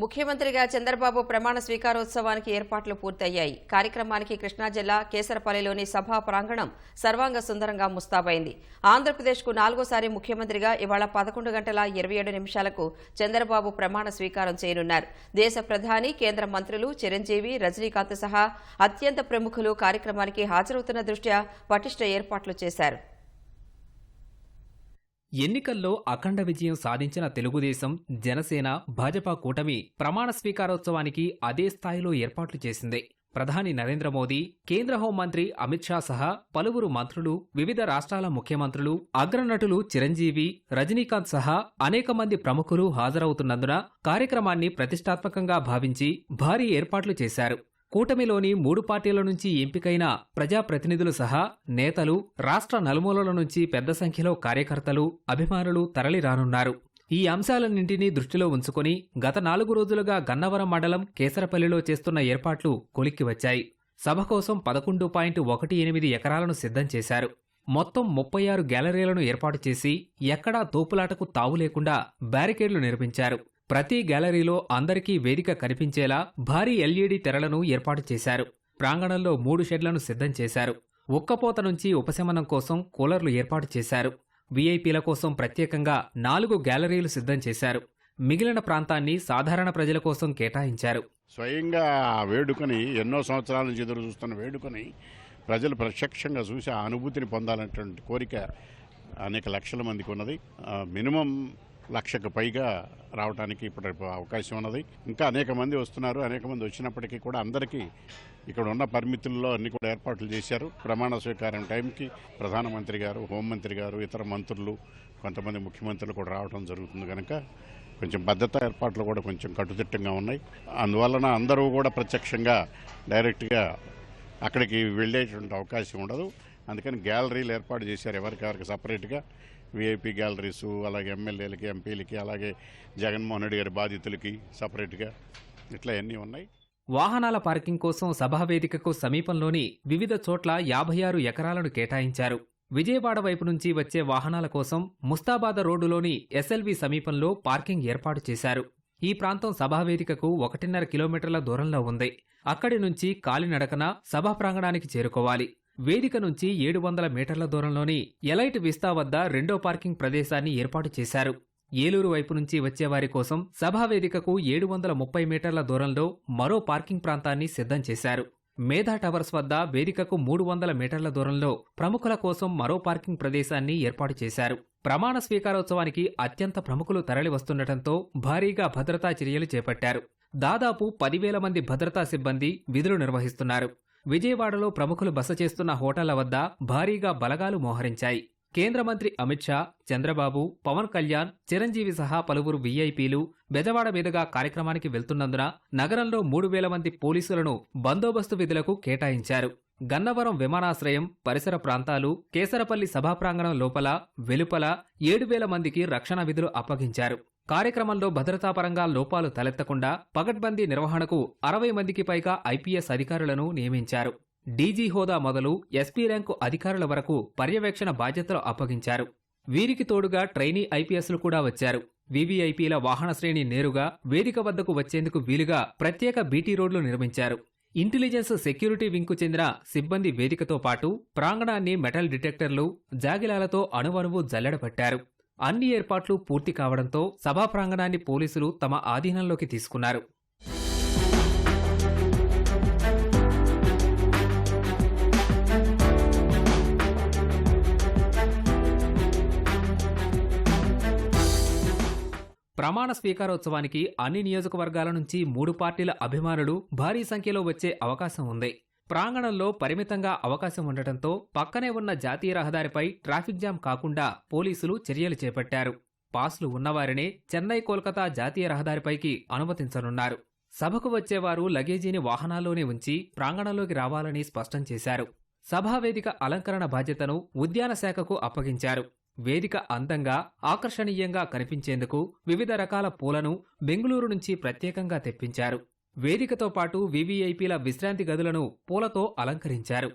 ముఖ్యమంత్రిగా చంద్రబాబు ప్రమాణ స్వీకారోత్సవానికి ఏర్పాట్లు పూర్తయ్యాయి. కార్యక్రమానికి కృష్ణా జిల్లా కేసరపల్లిలోని సభా ప్రాంగణం సర్వాంగ సుందరంగా ముస్తాబైంది. ఆంధ్రప్రదేశ్కు నాలుగోసారి ముఖ్యమంత్రిగా ఇవాళ పదకొండు గంటల ఇరవై ఏడు నిమిషాలకు చంద్రబాబు ప్రమాణ స్వీకారం చేయనున్నారు. దేశ ప్రధాని కేంద్ర మంత్రులు చిరంజీవి రజనీకాంత్ సహా అత్యంత ప్రముఖులు కార్యక్రమానికి హాజరవుతున్న దృష్ట్యా పటిష్ట ఏర్పాట్లు చేశారు. ఎన్నికల్లో అఖండ విజయం సాధించిన తెలుగుదేశం జనసేన భాజపా కూటమి ప్రమాణ స్వీకారోత్సవానికి అదే స్థాయిలో ఏర్పాట్లు చేసింది. ప్రధాని నరేంద్ర మోదీ కేంద్ర హోంమంత్రి అమిత్ షా సహా పలువురు మంత్రులు వివిధ రాష్ట్రాల ముఖ్యమంత్రులు అగ్రనటులు చిరంజీవి రజనీకాంత్ సహా అనేక మంది ప్రముఖులు హాజరవుతున్నందున కార్యక్రమాన్ని ప్రతిష్టాత్మకంగా భావించి భారీ ఏర్పాట్లు చేశారు. కూటమిలోని మూడు పార్టీల నుంచి ఎంపికైన ప్రజాప్రతినిధులు సహా నేతలు రాష్ట్ర నలుమూలల నుంచి పెద్ద సంఖ్యలో కార్యకర్తలు అభిమానులు తరలిరానున్నారు. ఈ అంశాలన్నింటినీ దృష్టిలో ఉంచుకొని గత నాలుగు రోజులుగా గన్నవరం మండలం కేసరపల్లిలో చేస్తున్న ఏర్పాట్లు కొలిక్కి వచ్చాయి. సభ కోసం పదకొండు పాయింట్ ఒకటి ఎనిమిది ఎకరాలను సిద్ధం చేశారు. మొత్తం ముప్పై ఆరు గ్యాలరీలను ఏర్పాటు చేసి ఎక్కడా తోపులాటకు తావు లేకుండా బ్యారికేడ్లు నిర్మించారు. ప్రతి గ్యాలరీలో అందరికీ వేదిక కనిపించేలా భారీ ఎల్ఈడీ తెరలను ఏర్పాటు చేశారు. ప్రాంగణంలో మూడు షెడ్లను సిద్ధం చేశారు. ఉక్కపోత నుంచి ఉపశమనం కోసం కూలర్లు ఏర్పాటు చేశారు. వీఐపీల కోసం ప్రత్యేకంగా నాలుగు గ్యాలరీలు సిద్ధం చేశారు. మిగిలిన ప్రాంతాన్ని సాధారణ ప్రజల కోసం కేటాయించారు. స్వయంగా ఆ వేడుకని ఎన్నో సంవత్సరాల నుంచి ఎదురు చూస్తున్న వేడుకని ప్రజలు ప్రత్యక్షంగా చూసి ఆ అనుభూతిని పొందాలనేటువంటి కోరిక అనేక లక్షల మందికి ఉన్నది. మినిమం లక్షకు పైగా రావడానికి ఇప్పుడు అవకాశం ఉన్నది. ఇంకా అనేక మంది వస్తున్నారు. అనేక మంది వచ్చినప్పటికీ కూడా అందరికీ ఇక్కడ ఉన్న పరిమితుల్లో అన్ని కూడా ఏర్పాట్లు చేశారు. ప్రమాణ స్వీకారం టైంకి ప్రధానమంత్రి గారు హోంమంత్రి గారు ఇతర మంత్రులు కొంతమంది ముఖ్యమంత్రులు కూడా రావడం జరుగుతుంది కనుక కొంచెం భద్రతా ఏర్పాట్లు కూడా కొంచెం కట్టుదిట్టంగా ఉన్నాయి. అందువలన అందరూ కూడా ప్రత్యక్షంగా డైరెక్ట్గా అక్కడికి వెళ్ళేటువంటి అవకాశం ఉండదు. అందుకని గ్యాలరీలు ఏర్పాటు చేశారు. ఎవరికెవరికి సపరేట్గా వీఐపీ గ్యాలరీస్ అలాగే ఎమ్మెల్యేలకి ఎంపీలకి అలాగే జగన్మోహన్ రెడ్డి గారి బాధితులకి సపరేట్గా ఇట్లా అన్నీ ఉన్నాయి. వాహనాల పార్కింగ్ కోసం సభావేదికకు సమీపంలోని వివిధ చోట్ల యాభై ఆరు ఎకరాలను కేటాయించారు. విజయవాడ వైపు నుంచి వచ్చే వాహనాల కోసం ముస్తాబాద రోడ్డులోని ఎస్ఎల్వి సమీపంలో పార్కింగ్ ఏర్పాటు చేశారు. ఈ ప్రాంతం సభావేదికకు ఒకటిన్నర కిలోమీటర్ల దూరంలో ఉంది. అక్కడి నుంచి కాలినడకన సభా ప్రాంగణానికి చేరుకోవాలి. వేదిక నుంచి ఏడు వందల మీటర్ల దూరంలోని ఎలైట్ విస్తా వద్ద రెండో పార్కింగ్ ప్రదేశాన్ని ఏర్పాటు చేశారు. ఏలూరు వైపు నుంచి వచ్చేవారి కోసం సభావేదికకు ఏడు వందల ముప్పై మీటర్ల దూరంలో మరో పార్కింగ్ ప్రాంతాన్ని సిద్ధం చేశారు. మేధా టవర్స్ వద్ద వేదికకు మూడు వందల మీటర్ల దూరంలో ప్రముఖుల కోసం మరో పార్కింగ్ ప్రదేశాన్ని ఏర్పాటు చేశారు. ప్రమాణ స్వీకారోత్సవానికి అత్యంత ప్రముఖులు తరలి వస్తుండటంతో భారీగా భద్రతా చర్యలు చేపట్టారు. దాదాపు పదివేల మంది భద్రతా సిబ్బంది విధులు నిర్వహిస్తున్నారు. విజయవాడలో ప్రముఖులు బస చేస్తున్న హోటళ్ళ వద్ద భారీగా బలగాలు మోహరించాయి. కేంద్ర మంత్రి అమిత్ షా చంద్రబాబు పవన్ కళ్యాణ్ చిరంజీవి సహా పలువురు వీఐపీలు బెజవాడ మీదుగా కార్యక్రమానికి వెళ్తున్నందున నగరంలో మూడు వేల మంది పోలీసులను బందోబస్తు విధులకు కేటాయించారు. గన్నవరం విమానాశ్రయం పరిసర ప్రాంతాలు కేసరపల్లి సభా ప్రాంగణం లోపల వెలుపల ఏడు వేల మందికి రక్షణ విధులు అప్పగించారు. కార్యక్రమంలో భద్రతాపరంగా లోపాలు తలెత్తకుండా పగడ్బందీ నిర్వహణకు అరవై మందికి పైగా ఐపీఎస్ అధికారులను నియమించారు. డీజీ హోదా మొదలు ఎస్పీ ర్యాంకు అధికారుల వరకు పర్యవేక్షణ బాధ్యతలు అప్పగించారు. వీరికి తోడుగా ట్రైనీ ఐపీఎస్లు కూడా వచ్చారు. వీవీఐపీల వాహన శ్రేణి నేరుగా వేదిక వద్దకు వచ్చేందుకు వీలుగా ప్రత్యేక బీటీ రోడ్లు నిర్మించారు. ఇంటెలిజెన్స్ సెక్యూరిటీ వింగ్కు చెందిన సిబ్బంది వేదికతో పాటు ప్రాంగణాన్ని మెటల్ డిటెక్టర్లు జాగిలాలతో అణువణువు జల్లెడపట్టారు. అన్ని ఏర్పాట్లు పూర్తి కావడంతో సభా ప్రాంగణాన్ని పోలీసులు తమ ఆధీనంలోకి తీసుకున్నారు. ప్రమాణ స్వీకారోత్సవానికి అన్ని నియోజకవర్గాల నుంచి మూడు పార్టీల అభిమానులు భారీ సంఖ్యలో వచ్చే అవకాశం ఉంది. ప్రాంగణంలో పరిమితంగా అవకాశం ఉండటంతో పక్కనే ఉన్న జాతీయ రహదారిపై ట్రాఫిక్ జామ్ కాకుండా పోలీసులు చర్యలు చేపట్టారు. పాస్లు ఉన్నవారినే చెన్నై కోల్కతా జాతీయ రహదారిపైకి అనుమతించనున్నారు. సభకు వచ్చేవారు లగేజీని వాహనాల్లోనే ఉంచి ప్రాంగణంలోకి రావాలని స్పష్టం చేశారు. సభావేదిక అలంకరణ బాధ్యతను ఉద్యాన శాఖకు అప్పగించారు. వేదిక అందంగా ఆకర్షణీయంగా కనిపించేందుకు వివిధ రకాల పూలను బెంగుళూరు నుంచి ప్రత్యేకంగా తెప్పించారు. వేదికతో పాటు వీవీఐపీల విశ్రాంతి గదులను పూలతో అలంకరించారు.